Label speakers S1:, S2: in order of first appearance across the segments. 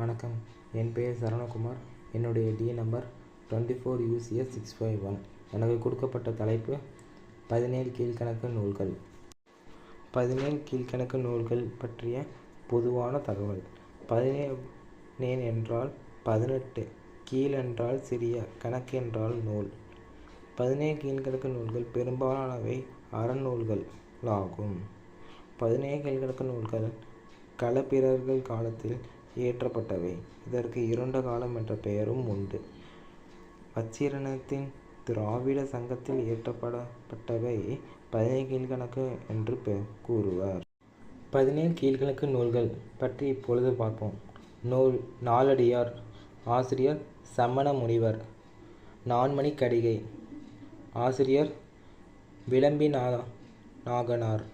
S1: வணக்கம். என் பெயர் சரவணகுமார். என்னுடைய D number twenty four UCS six five one எனக்கு கொடுக்கப்பட்ட தலைப்பு பதினேழு கீழ்கணக்கு நூல்கள். பதினேழு கீழ்க்கணக்கு நூல்கள் பற்றிய பொதுவான தகவல். பதினேழு என்றால் பதினெட்டு கீழ் என்றால் சிறிய கணக்கு என்றால் நூல். பதினேழு கீழ்கணக்கு நூல்கள் பெரும்பாலானவை அறநூல்கள் ஆகும். பதினேழு கீழ்கணக்கு நூல்கள் களப்பிரர்கள் காலத்தில் இயற்றப்பட்டவை. இதற்கு இருண்ட காலம் என்ற பெயரும் உண்டு. வச்சிரணத்தின் திராவிட சங்கத்தில் இயற்றப்படப்பட்டவை பதினேழு கீழ்கணக்கு என்று கூறுவர். பதினேழு கீழ்கணக்கு நூல்கள் பற்றி இப்பொழுது பார்ப்போம். நூல் நாலடியார் ஆசிரியர் சமண முனிவர் நான்மணி கடிகை ஆசிரியர் விளம்பி நாகனார்.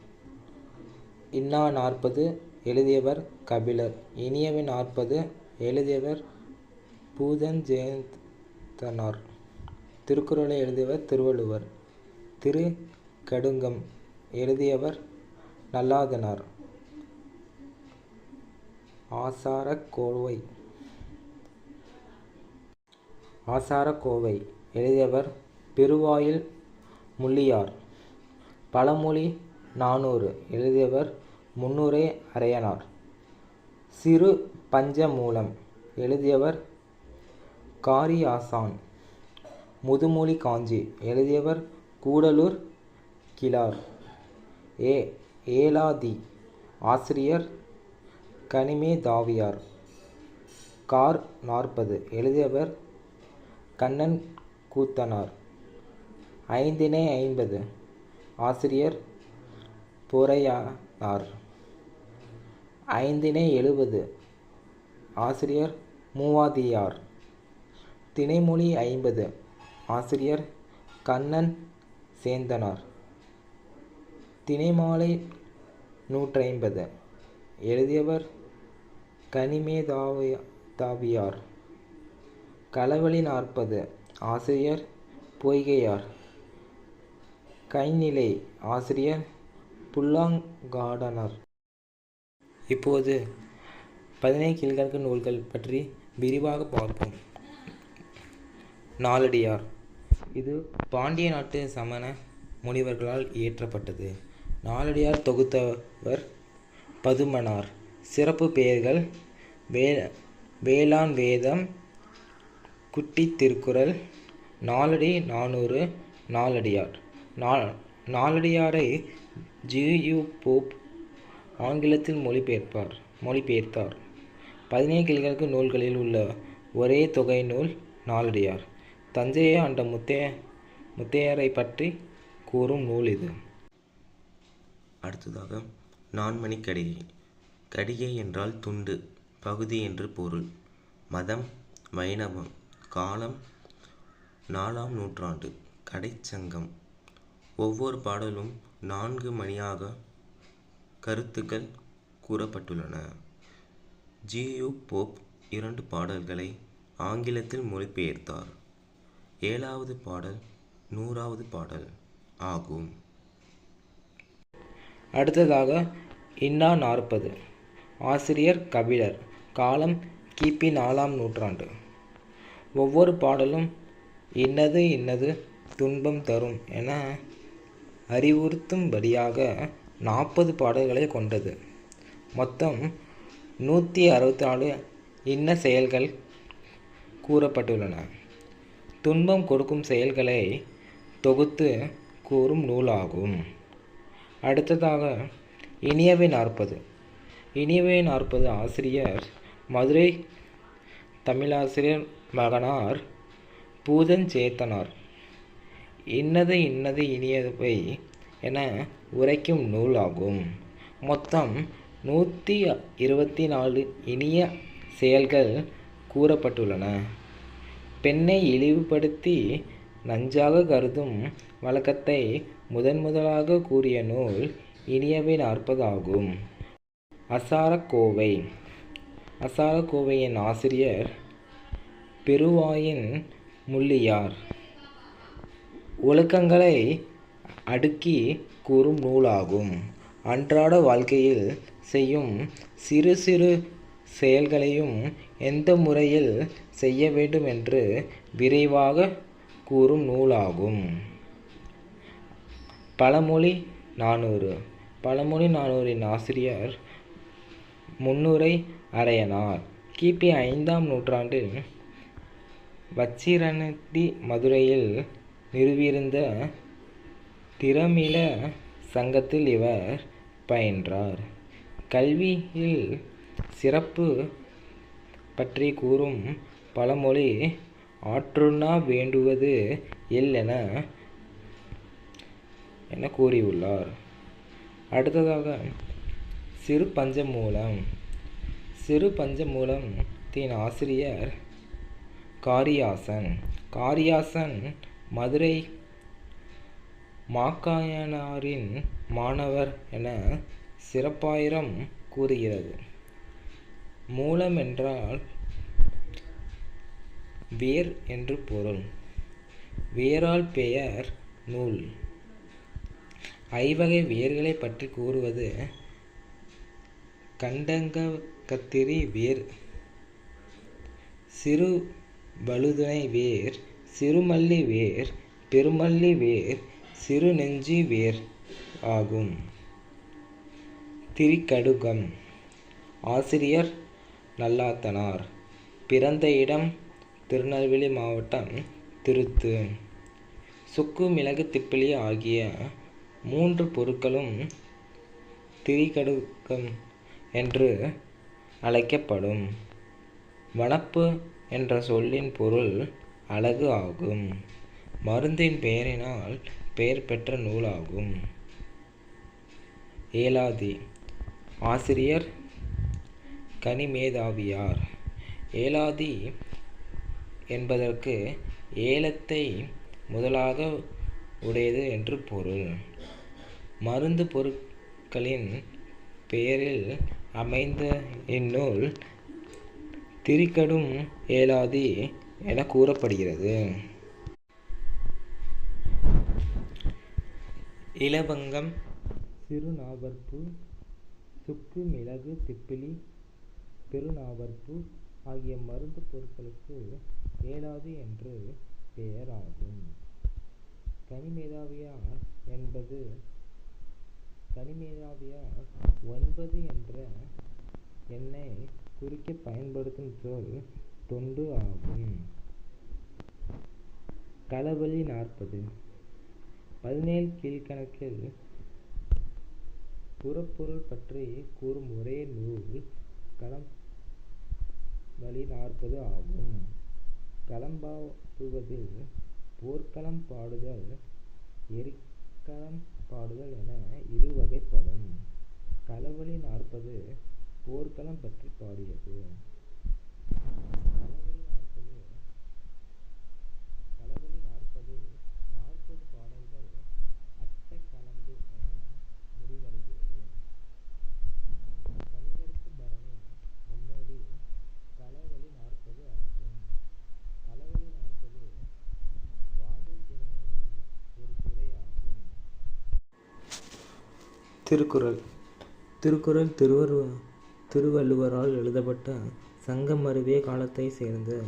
S1: இன்னா நாற்பது எழுதியவர் கபிலர். இனியவை நாற்பது எழுதியவர் பூதன் ஜெயந்தனார் திருக்குறளை எழுதியவர் திருவள்ளுவர். திரு. கடுங்கம் எழுதியவர் நல்லாதனார். ஆசாரக்கோவை ஆசாரக்கோவை எழுதியவர் பெருவாயில் முள்ளியார். பழமொழி நானூறு எழுதியவர் முன்னுரை அரையனார். சிறு பஞ்சமூலம் எழுதியவர் காரியாசான். முதுமொழி காஞ்சி எழுதியவர் கூடலூர் கிலார் ஏ. ஏலாதி ஆசிரியர் கனிமே தாவியார் கார் நாற்பது எழுதியவர் கண்ணன் கூத்தனார். ஐந்தினை ஐம்பது ஆசிரியர் பொறையானார். ஐந்தினை எழுபது. ஆசிரியர் மூவாதியார். திணைமொழி ஐம்பது. ஆசிரியர் கண்ணன் சேந்தனார். திணைமாலை நூற்றைம்பது. எழுதியவர் கனிமேதாவிய தாவியார் களவழி நாற்பது. ஆசிரியர் பொய்கையார். கைநிலை ஆசிரியர் புல்லாங்காடனர். இப்போது பதினை கீழ்கணக்கு நூல்கள் பற்றி விரிவாக பார்ப்போம். நாலடியார். இது பாண்டிய நாட்டு சமண முனிவர்களால் இயற்றப்பட்டது. நாலடியார் தொகுத்தவர் பதுமனார். சிறப்பு பெயர்கள் வே வேளாண் வேதம் குட்டி திருக்குறள் நாலடி நானூறு நாலடியார். நா நாலடியாரை ஜியு போப் ஆங்கிலத்தில் மொழிபெயர்ப்பார் மொழிபெயர்த்தார். பதினேழு கிழக்கு நூல்களில் உள்ள ஒரே தொகை நூல் நாலடியார். தஞ்சையை ஆண்ட முத்தைய முத்தையரை பற்றி கூறும் நூல் இது.
S2: அடுத்ததாக நான்மணி கடிகை. கடிகை என்றால் துண்டு பகுதி என்று பொருள். மதம் வைணவம் காலம் நாலாம் நூற்றாண்டு. கடைச்சங்கம் ஒவ்வொரு பாடலும் நான்கு மணியாக கருத்துக்கள் கூறப்பட்டுள்ளன. ஜியு போப் இரண்டு பாடல்களை ஆங்கிலத்தில் மொழிபெயர்த்தார். ஏழாவது பாடல் நூறாவது பாடல் ஆகும்.
S1: அடுத்ததாக இன்னா நாற்பது. ஆசிரியர் கபிலர். காலம் கிபி நாலாம் நூற்றாண்டு. ஒவ்வொரு பாடலும் இன்னது இன்னது துன்பம் தரும் என அறிவுறுத்தும்படியாக நாற்பது பாடல்களை கொண்டது. மொத்தம் நூற்றி அறுபத்தி நாலு இன்ன செயல்கள் கூறப்பட்டுள்ளன. துன்பம் கொடுக்கும் செயல்களை தொகுத்து கூறும் நூலாகும். அடுத்ததாக இனியவை நாற்பது. இனியவை நாற்பது ஆசிரியர் மதுரை தமிழாசிரியர் மகனார் பூதன் சேத்தனார் இன்னது இன்னது இனியவை என உரைக்கும் நூலாகும். மொத்தம் நூற்றி இருபத்தி நாலு இனிய செயல்கள் கூறப்பட்டுள்ளன. பெண்ணை இழிவுபடுத்தி நஞ்சாக கருதும் வழக்கத்தை முதன் முதலாக கூறிய நூல் இனியவை நாற்பதாகும். அசாரக்கோவை. அசாரக்கோவையின் ஆசிரியர் பெருவாயின் முள்ளியார். ஒழுக்கங்களை அடுக்கி கூறும் நூலாகும். அன்றாட வாழ்க்கையில் செய்யும் சிறு சிறு செயல்களையும் எந்த முறையில் செய்ய வேண்டும் என்று விரைவாக கூறும் நூலாகும். பழமொழி நானூறு. பழமொழி நானூறின் ஆசிரியர் முன்னுரை அரையனார். கிபி ஐந்தாம் நூற்றாண்டில் வச்சிரநதி மதுரையில் நிறுவியிருந்த திறமில சங்கத்தில் இவர் பயின்றார். கல்வியில் சிறப்பு பற்றி கூறும் பழமொழி ஆற்றுண்ணா வேண்டுவது எல் என என கூறியுள்ளார். அடுத்ததாக சிறு பஞ்சமூலம். சிறு பஞ்சமூலத்தின் ஆசிரியர் காரியாசன். காரியாசன் மதுரை மாக்காயனாரின் மாணவர் என சிறப்பாயிரம் கூறுகிறது. மூலம் என்றால் வேர் என்று பொருள். வேரால் பெயர் நூல். ஐவகை வேர்களை பற்றி கூறுவது கண்டங்கத்திரி வேர். சிறு வழுதுணை வேர் சிறுமல்லி வேர் பெருமல்லி வேர் சிறு நெஞ்சி வேர் ஆகும். திரிகடுகம். ஆசிரியர் நல்லாத்தனார். பிறந்த இடம் திருநெல்வேலி மாவட்டம் திருத்து. சுக்கு மிளகு திப்பிலி ஆகிய மூன்று பொருட்களும் திரிகடுகம் என்று அழைக்கப்படும். வனப்பு என்ற சொல்லின் பொருள் அழகு ஆகும். மருந்தின் பெயரினால் பெயர் பெற்ற நூலாகும். ஏலாதி ஆசிரியர் கனிமேதாவியார். ஏலாதி என்பதற்கு ஏலத்தை முதலாக உடையது என்று பொருள். மருந்து பொருட்களின் பெயரில் அமைந்த இந்நூல் திரிக்கடும் ஏலாதி என கூறப்படுகிறது. இலவங்கம். சிறுநாவற்பு சுக்கு மிளகு திப்பிலி பெருநாவற்பு ஆகிய மருந்து பொருட்களுக்கு ஏலாதி என்று பெயராகும். கனிமேதாவியார் என்பது கனிமேதாவியார் ஒன்பது என்ற எண்ணை குறிக்க பயன்படுத்தும் சொல் தொண்டு ஆகும். களவழி நாற்பது. பதினேழு கீழ்கணக்கில் புறப்பொருள் பற்றி கூறும் ஒரே நூல் களம் வழி நாற்பது ஆகும். களம்பாடுவதில் போர்க்களம் பாடுதல் எரிக்களம் பாடுதல் என இரு வகைப்படும். களவழி நாற்பது போர்க்களம் பற்றி பாடியது களவழி நாற்பது களவழி நாற்பது நாற்பது பாடல்கள் அட்ட கலந்து என முடிவடைகிறது கலிகருத்து பரணி முன்னோடி களவழி நாற்பது ஆகும் களவழி நாற்பது வாடு திணையின் ஒரு துறையாகும் திருக்குறள். திருக்குறள் திருவரு திருவள்ளுவரால் எழுதப்பட்ட சங்கம் அருவிய காலத்தை சேர்ந்த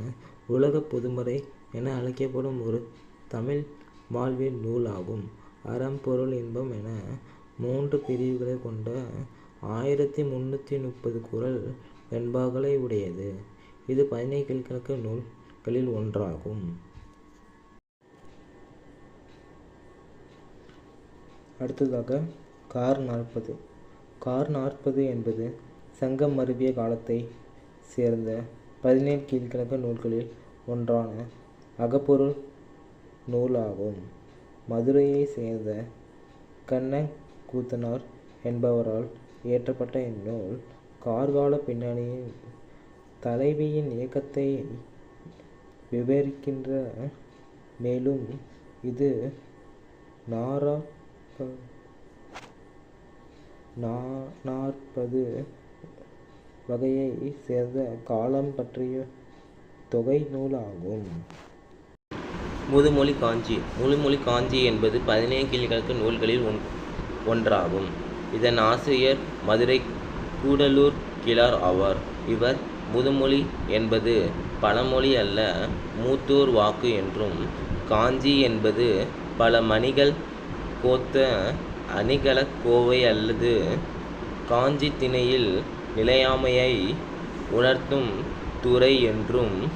S1: உலக பொதுமறை என அழைக்கப்படும் ஒரு தமிழ் வாழ்வியல் நூலாகும். அறம் பொருள் இன்பம் என மூன்று பிரிவுகளை கொண்ட ஆயிரத்தி முந்நூற்றி முப்பது குறள் வெண்பாக்களை உடையது. இது பதினேழு நூல்களில் ஒன்றாகும். அடுத்ததாக கார் நாற்பது. கார் நாற்பது என்பது சங்கம் மருவிய காலத்தை சேர்ந்த பதினேழு கீழ்கிழக்கு நூல்களில் ஒன்றான அகப்பொருள் நூலாகும். மதுரையை சேர்ந்த கண்ணங்கூத்தனார் என்பவரால் இயற்றப்பட்ட இந்நூல் கார்கால பின்னணியின் தலைவியின் இயக்கத்தை விவரிக்கின்ற மேலும் இது நாரா நா- நாற்பது வகையை சேர்ந்த காலம் பற்றிய தொகை நூலாகும்.
S2: முதுமொழி காஞ்சி. முழுமொழி காஞ்சி என்பது பதினேழு கிளிகளுக்கு நூல்களில் ஒன் ஒன்றாகும். இதன் ஆசிரியர் மதுரை கூடலூர் கிழார் ஆவார். இவர் முதுமொழி என்பது பழமொழி அல்ல மூத்தூர் வாக்கு என்றும் காஞ்சி என்பது பல மணிகள் கோத்த அணிகலக் கோவை அல்லது காஞ்சி திணையில் நிலையாமையை உணர்த்தும் துறை என்றும்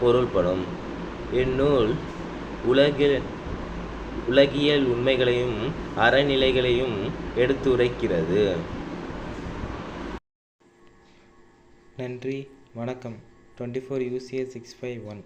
S2: பொருள்படும். இந்நூல் உலகில் உலகியல் உண்மைகளையும் அறநிலைகளையும் எடுத்துரைக்கிறது.
S1: நன்றி வணக்கம். Twenty four UCS six five one